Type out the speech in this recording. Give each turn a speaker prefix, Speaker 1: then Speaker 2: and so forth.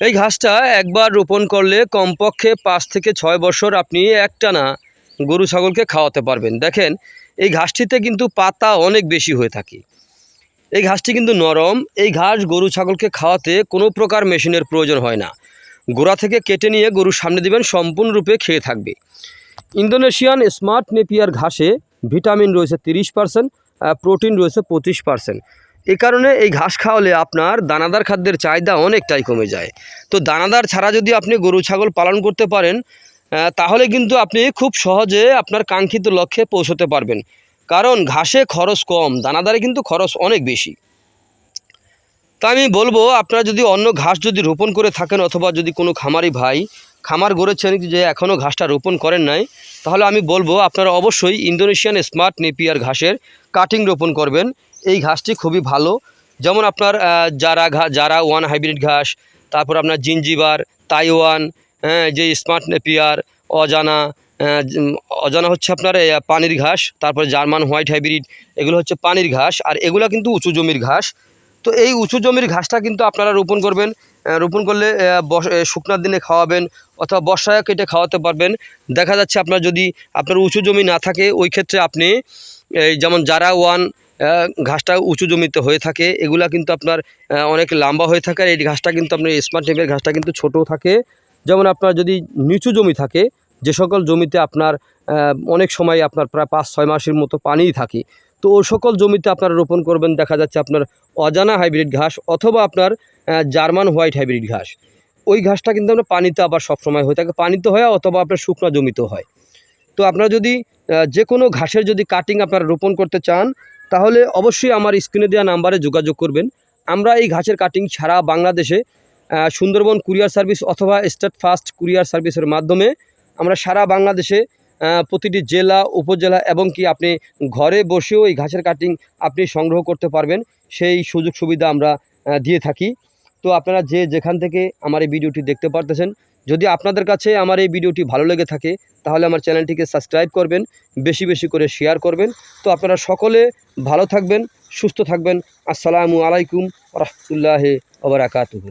Speaker 1: এই ঘাসটা একবার রোপণ করলে কমপক্ষে পাঁচ থেকে ছয় বছর আপনি একটানা গরু ছাগলকে খাওয়াতে পারবেন। দেখেন, এই ঘাসটিতে কিন্তু পাতা অনেক বেশি হয়ে থাকে। এই ঘাসটি কিন্তু নরম। এই ঘাস গরু ছাগলকে খাওয়াতে কোনো প্রকার মেশিনের প্রয়োজন হয় না। গোড়া থেকে কেটে নিয়ে গরুর সামনে দিবেন, সম্পূর্ণরূপে খেয়ে থাকবে। ইন্দোনেশিয়ান স্মার্ট নেপিয়ার ঘাসে ভিটামিন রয়েছে তিরিশ পার্সেন্ট প্রোটিন রয়েছে পঁচিশ পার্সেন্ট। এ কারণে এই ঘাস খাওয়ালে আপনার দানাদার খাদ্যের চাহিদা অনেকটাই কমে যায়। তো দানাদার ছাড়া যদি আপনি গরু, ছাগল পালন করতে পারেন তাহলে কিন্তু আপনি খুব সহজে আপনার কাঙ্ক্ষিত লক্ষ্যে পৌঁছতে পারবেন। কারণ ঘাসে খরচ কম, দানাদারে কিন্তু খরচ অনেক বেশি। তা আমি বলব, আপনারা যদি অন্য ঘাস যদি রোপণ করে থাকেন অথবা যদি কোনো খামারি ভাই খামার গড়েছেন যে এখনও ঘাসটা রোপণ করেন নাই, তাহলে আমি বলব, আপনারা অবশ্যই ইন্দোনেশিয়ান স্মার্ট নেপিয়ার ঘাসের কাটিং রোপণ করবেন। এই ঘাসটি খুবই ভালো। যেমন আপনার জারা ঘা, জারা ওয়ান হাইব্রিড ঘাস, তারপর আপনার জিঞ্জিবার, তাইওয়ান হ্যাঁ যে স্মার্ট নেপিয়ার, অজানা অজানা হচ্ছে আপনার পানির ঘাস, তারপর জার্মান হোয়াইট হাইব্রিড, এগুলো হচ্ছে পানির ঘাস, আর এগুলো কিন্তু উঁচু জমির ঘাস। তো এই উঁচু জমির ঘাসটা কিন্তু আপনারা রোপণ করবেন রোপণ করলে শুকনার দিনে খাওয়াবেন, অথবা বর্ষায় কেটে খাওয়াতে পারবেন। দেখা যাচ্ছে আপনার যদি আপনার উঁচু জমি না থাকে, ওই ক্ষেত্রে আপনি যেমন জারা ওয়ান ঘাসটা উঁচু জমিতে হয়ে থাকে, এগুলা কিন্তু আপনার অনেক লম্বা হয়ে থাকে, আর এই ঘাসটা কিন্তু আপনার স্মার্ট টেপের ঘাসটা কিন্তু ছোট থাকে। যেমন আপনার যদি নিচু জমি থাকে, যে সকল জমিতে আপনার অনেক সময় আপনার প্রায় পাঁচ ছয় মাসের মতো পানিই থাকে, তো ও সকল জমিতে আপনারা রোপণ করবেন, দেখা যাচ্ছে আপনার অজানা হাইব্রিড ঘাস অথবা আপনার জার্মান হোয়াইট হাইব্রিড ঘাস। ওই ঘাসটা কিন্তু আপনার পানিতে আবার সবসময় হয়ে থাকে, পানিতে হয় অথবা আপনার শুকনো জমিতেও হয়। তো আপনারা যদি যে কোনো ঘাসের যদি কাটিং আপনারা রোপণ করতে চান, তাহলে অবশ্যই আমার স্ক্রিনে দেওয়া নাম্বারে যোগাযোগ করবেন। আমরা এই ঘাসের কাটিং ছাড়া বাংলাদেশে সুন্দরবন কুরিয়ার সার্ভিস অথবা স্টেট ফাস্ট কুরিয়ার সার্ভিসের মাধ্যমে আমরা সারা বাংলাদেশে প্রতিটি জেলা, উপজেলা এবং কি আপনি ঘরে বসেও এই ঘাসের কাটিং আপনি সংগ্রহ করতে পারবেন। সেই সুযোগ সুবিধা আমরা দিয়ে থাকি। তো আপনারা যে যেখান থেকে আমার এই ভিডিওটি দেখতে পারতেছেন যদি আপনাদের কাছে আমার এই ভিডিওটি ভালো লেগে থাকে, তাহলে আমার চ্যানেলটিকে সাবস্ক্রাইব করবেন, বেশি বেশি করে শেয়ার করবেন। তো আপনারা সকলে ভালো থাকবেন, সুস্থ থাকবেন। আসসালামু আলাইকুম রহমতুল্লাহ ওবরাকাতুহু